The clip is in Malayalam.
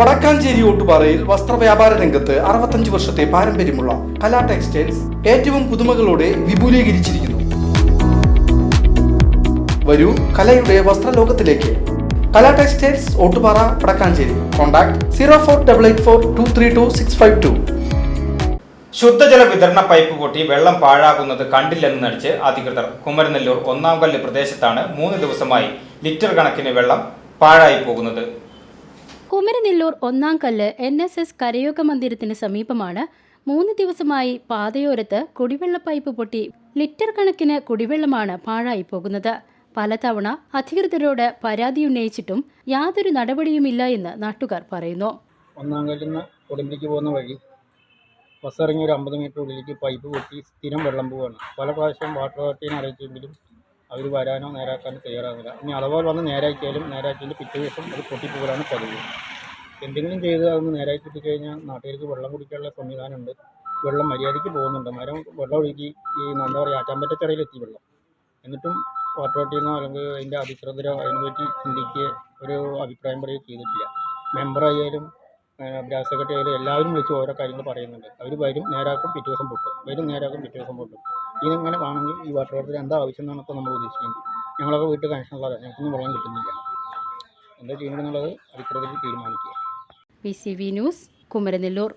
വടക്കാഞ്ചേരി ഓട്ടുപാറയിൽ വസ്ത്രവ്യാപാര രംഗത്ത് അറുപത്തഞ്ച് വർഷത്തെ പാരമ്പര്യമുള്ള കലാ ടെക്സ്റ്റൈൽസ് ഏറ്റവും പുതുമകളോടെ വിപുലീകരിച്ചിരിക്കുന്നു. വരൂ കലയുടെ വസ്ത്രലോകത്തിലേക്ക്. Kala textiles Ottupara Vadakkanchery. Contact zero four double eight four two three two six five two. ശുദ്ധജല വിതരണ പൈപ്പ് പൊട്ടി വെള്ളം പാഴാകുന്നത് കണ്ടില്ലെന്ന് നടിച്ച് അധികൃതർ. കുമരനെല്ലൂർ ഒന്നാം കല്ല് പ്രദേശത്താണ് മൂന്ന് ദിവസമായി ലിറ്റർ കണക്കിന് വെള്ളം പാഴായി പോകുന്നത്. കുമരനെല്ലൂർ ഒന്നാം കല്ല് എൻ എസ് എസ് കരയോഗ മന്ദിരത്തിന് സമീപമാണ്. മൂന്ന് ദിവസമായി പാതയോരത്ത് കുടിവെള്ള പൈപ്പ് പൊട്ടി ലിറ്റർ കണക്കിന് കുടിവെള്ളമാണ് പാഴായി പോകുന്നത്. പലതവണ അധികൃതരോട് പരാതി ഉന്നയിച്ചിട്ടും യാതൊരു നടപടിയുമില്ല എന്ന് നാട്ടുകാർ പറയുന്നു. ഒന്നാം കല്ലിന്ന് കൊടുമ്പിലേക്ക് പോകുന്ന വഴി ബസ് ഇറങ്ങി ഒരു അമ്പത് മീറ്റർ ഉള്ളിലേക്ക് പൈപ്പ് പൊട്ടി സ്ഥിരം വെള്ളം പോവുകയാണ്. പല പ്രാവശ്യം വാട്ടർ അതോറിറ്റിയെ അറിയിച്ചെങ്കിലും അവർ വരാനോ നേരാക്കാനോ തയ്യാറാകുന്നില്ല ഇനി അഥവാ വന്ന് നേരാക്കിയാലും നേരാക്കിയതിന്റെ പിറ്റേ ദിവസം അത് പൊട്ടിപ്പോകലാണ് പതിവ്. എന്തെങ്കിലും ചെയ്ത് അതൊന്ന് നേരാക്കി കിട്ടിക്കഴിഞ്ഞാൽ നാട്ടുകാർക്ക് വെള്ളം കുടിക്കാനുള്ള സംവിധാനമുണ്ട്. വെള്ളം മര്യാദയ്ക്ക് പോകുന്നുണ്ട്. മരം വെള്ളം ഒഴുകി ഈ എന്താ പറയുക ആറ്റാമ്പറ്റച്ചടയിൽ എത്തി വെള്ളം. എന്നിട്ടും വാട്ടർ അതോറിറ്റിന്നോ അല്ലെങ്കിൽ അതിന്റെ അധികൃതരോ അതിനെപ്പറ്റി ചിന്തിക്കുക ഒരു അഭിപ്രായം പറയുകയോ ചെയ്തിട്ടില്ല. മെമ്പറായാലും ഗ്രാസ് സെക്രട്ടറി ആയാലും എല്ലാവരും വിളിച്ച് ഓരോ കാര്യങ്ങൾ പറയുന്നുണ്ട്. അവർ വരും നേരാക്കും പിറ്റേ ദിവസം പൊട്ടും. വരും നേരാക്കും പിറ്റേ ദിവസം പൊട്ടും. ഇതിങ്ങനെ വേണമെങ്കിൽ ഈ വാട്ടർ അതോറിറ്റി എന്താ ആവശ്യം എന്നാണ് നമ്മൾ ഉദ്ദേശിക്കുന്നത്. ഞങ്ങളൊക്കെ വീട്ടിൽ കണക്ഷനുള്ളതാണ് ഞങ്ങൾക്കൊന്നും വെള്ളം കിട്ടുന്നില്ല. എന്താ ചെയ്യുന്നത് എന്നുള്ളത് അധികൃതർ തീരുമാനിക്കുക. P C V news Kumaranellur